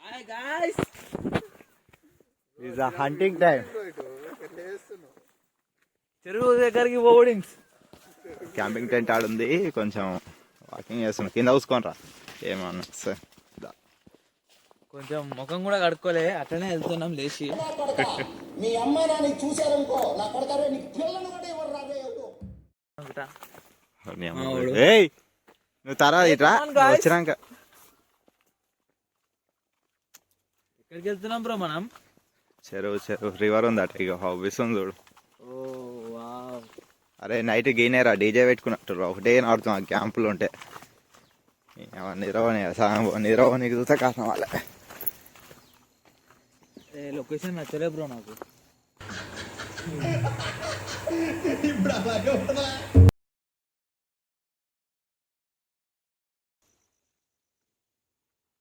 Hi guys is hunting time చెరువు దగ్గరికి పోడింగ్స్ camping tent ఆడుంది కొంచెం వాకింగ్ చేస్తున్నాం. కింద చూసుకోనరా ఏమన్నా సరే. కొంచెం ముఖం కూడా కడుక్కోలే. అట్లనే వెళ్తున్నాం లేచి. మీ అమ్మాయి నాన్న చూశారనుకో నా కొడతారే నీకు పిల్లలు కూడా ఎవరు రాదే నువ్వు తర్వాత ఇట్రా. వచ్చినాక. ఎక్కడికి వెళ్తున్నాం బ్రో మనం? చెరువు చెరువు. రివర్ ఉందట ఇక హాబీస్ ఉంది చూడు. Oh wow. అరే నైట్ గీనేరా డీజే పెట్టుకున్నట్టు ఒకటే ఆడుతాం ఆ క్యాంపులు ఉంటే. నిరవని నిరవనికి చూస్తే కాసం వాళ్ళ. లొకేషన్ నచ్చలే బ్రో నాకు.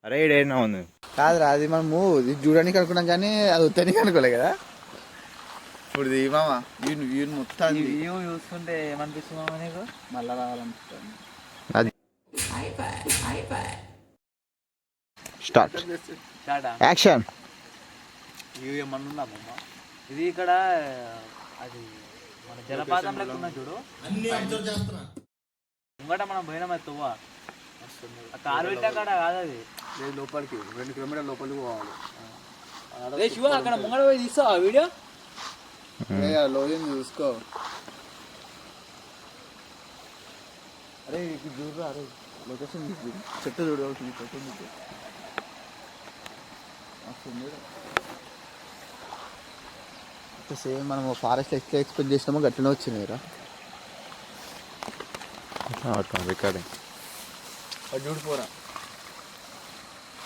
అరే ఇడేనా ఉంది? కాదురా అది మనము ఇది చూడడానికి అనుకున్నాం కానీ అది వద్దనికి అనుకోలే కదా. ఇప్పుడు ఇది మామ వ్యూ వ్యూ మొత్తం వ్యూ చూస్తుంటే ఏమనిపిస్తుందా నీకు? మళ్ళా రావాలనిపిస్తుంది. అది. స్టార్ట్ యాక్షన్ వ్యూ ఏమన్నా ఉందా ఇది ఇక్కడ అది మన జలపాతం లెక్క ఉన్నది చూడు ముంగట మనం పోయినాం అది తువ్వ. ఆ కారు పెట్టా కాడ కాదు అది. లేదు లోపలికి రెండు కిలోమీటర్ లోపలికి పోవాలి. రే శివ అక్కడ ముంగట పోయి తీస్తావా వీడియో. లోయని చూసుకో. అరే ఇది చూడరా అరే. లొకేషన్ చూడు. చెట్టు చూడు అవుతుంది చెట్టు చూడు. సేమ్ మనం ఫారెస్ట్ ఎట్లా ఎక్స్పెక్ట్ చేసినామో గట్లనే వచ్చినాయి రా. రికార్డింగ్ చూడు పోరా.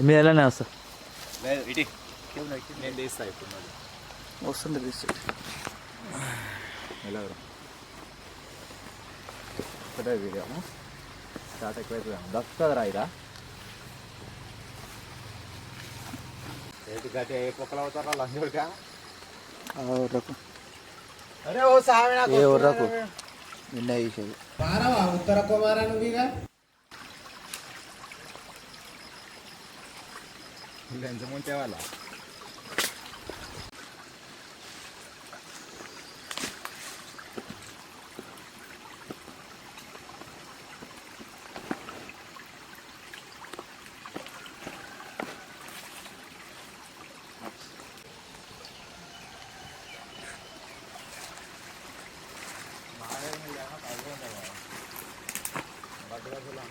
మీరు ఎలానే వస్తా. నేను తీస్తా ఇప్పుడు వస్తుంది తీస్తుంది ఎలా ఒకటే వీడియో స్టార్ట్ ఎక్కువ దక్కుతుంది రా ఇదా ఏంటి గట్టి ఏ పొక్కలు అవుతారా? సామి ఏ ఊర్రకు? నిన్న ఉత్తర కుమారా నువ్వుగా? मुलांचं मोठ्या वाला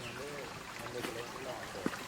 வந்து வந்து